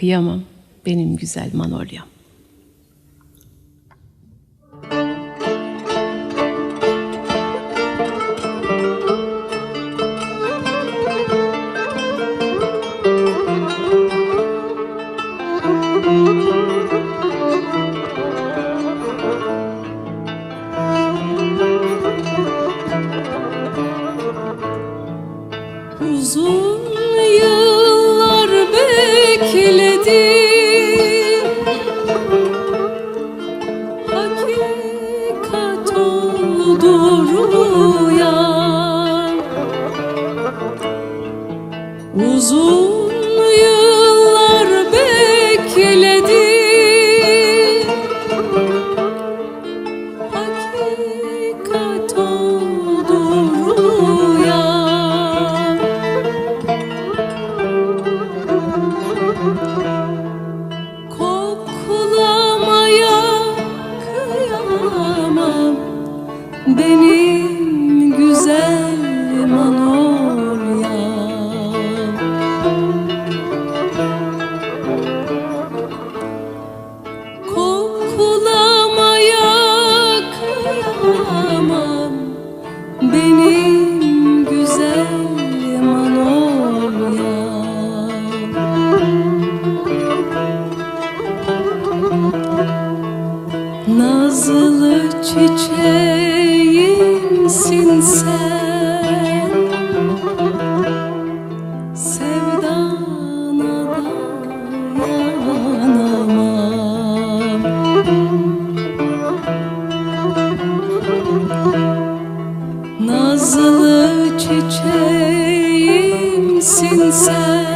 Kıyamam benim güzel Manolya'm. Rüya Uzun yıllar bekledim Hakikat oldu rüya Koklamaya kıyamam. Benim Nazlı çiçeğimsin sen. Sevdana dayanamam Nazlı çiçeğimsin sen